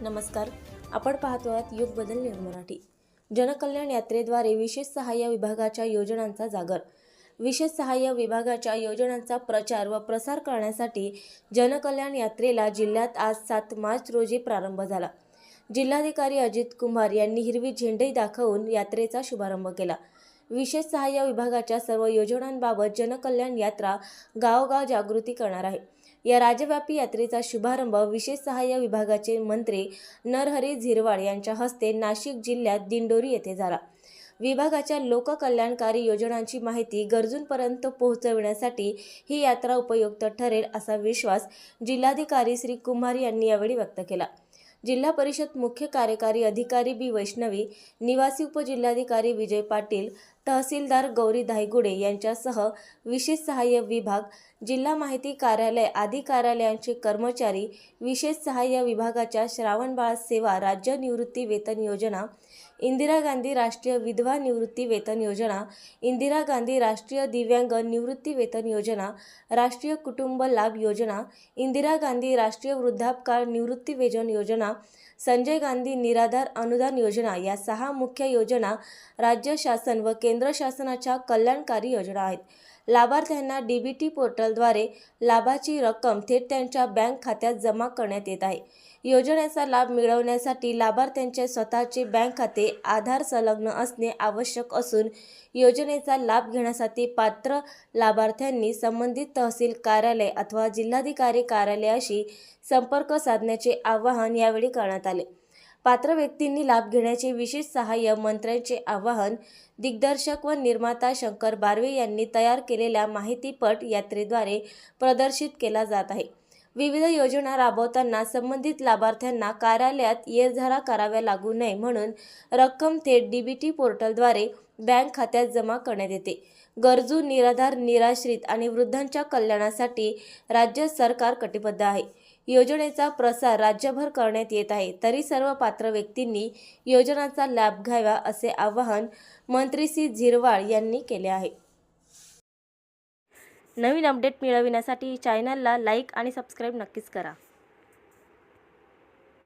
नमस्कार. आपण पाहतो आहात युग बदल न्यूज मराठी. जनकल्याण यात्रेद्वारे विशेष सहाय्य विभागाच्या योजनांचा जागर. विशेष सहाय्य विभागाच्या योजनांचा प्रचार व प्रसार करण्यासाठी जनकल्याण यात्रेला जिल्ह्यात आज सात मार्च रोजी प्रारंभ झाला. जिल्हाधिकारी अजित कुमार यांनी हिरवी झेंडे दाखवून यात्रेचा शुभारंभ केला. विशेष सहाय्य विभागाच्या सर्व योजनांबाबत जनकल्याण यात्रा गावोगाव जागृती करणार आहे. या राज्यव्यापी यात्रेचा शुभारंभ विशेष सहाय्य विभागाचे मंत्री नरहरी झिरवाळ यांच्या हस्ते नाशिक जिल्ह्यात दिंडोरी येथे झाला. विभागाच्या लोककल्याणकारी योजनांची माहिती गरजूंपर्यंत पोहोचविण्यासाठी ही यात्रा उपयुक्त ठरेल असा विश्वास जिल्हाधिकारी श्री कुमार यांनी यावेळी व्यक्त केला. जिल्हा परिषद मुख्य कार्यकारी अधिकारी बी. वैष्णवी निवासी उपजिल्हाधिकारी विजय पाटील तहसीलदार गौरी धायगुडे यांच्यासह विशेष सहाय्य विभाग जिल्हा माहिती कार्यालय आदी कार्यालयांचे कर्मचारी विशेष सहाय्य विभागाच्या श्रावणबाळ सेवा राज्य निवृत्ती वेतन योजना इंदिरा गांधी राष्ट्रीय विधवा निवृत्ती वेतन योजना इंदिरा गांधी राष्ट्रीय दिव्यांग निवृत्ती वेतन योजना राष्ट्रीय कुटुंब लाभ योजना इंदिरा गांधी राष्ट्रीय वृद्धापकाळ निवृत्ती वेतन योजना संजय गांधी निराधार अनुदान योजना या सहा मुख्य योजना राज्य शासन व केंद्र शासनाच्या कल्याणकारी योजना आहेत. लाभार्थ्यांना डी बी टी पोर्टलद्वारे लाभाची रक्कम थेट त्यांच्या बँक खात्यात जमा करण्यात येत आहे. योजनेचा लाभ मिळवण्यासाठी लाभार्थ्यांचे स्वतःचे बँक खाते आधार संलग्न असणे आवश्यक असून योजनेचा लाभ घेण्यासाठी पात्र लाभार्थ्यांनी संबंधित तहसील कार्यालय अथवा जिल्हाधिकारी कार्यालयाशी संपर्क साधण्याचे आवाहन यावेळी करण्यात आले. पात्र व्यक्तींनी लाभ घेण्याचे विशेष सहाय्य मंत्र्यांचे आवाहन दिग्दर्शक व निर्माता शंकर बारवे यांनी तयार केलेल्या माहितीपट यात्रेद्वारे प्रदर्शित केला जात आहे. विविध योजना राबवताना संबंधित लाभार्थ्यांना कार्यालयात येरझारा कराव्या लागू नये म्हणून रक्कम थेट डीबीटी पोर्टलद्वारे बँक खात्यात जमा करण्यात येते. गरजू निराधार निराश्रित आणि वृद्धांच्या कल्याणासाठी राज्य सरकार कटिबद्ध आहे. योजनेचा प्रसार राज्यभर करण्यात येत आहे. तरी सर्व पात्र व्यक्तींनी योजनांचा लाभ घ्यावा असे आवाहन मंत्री श्री झिरवाळ यांनी केले आहे. नवीन अपडेट मिळविण्यासाठी चॅनलला लाईक आणि सबस्क्राईब नक्कीच करा.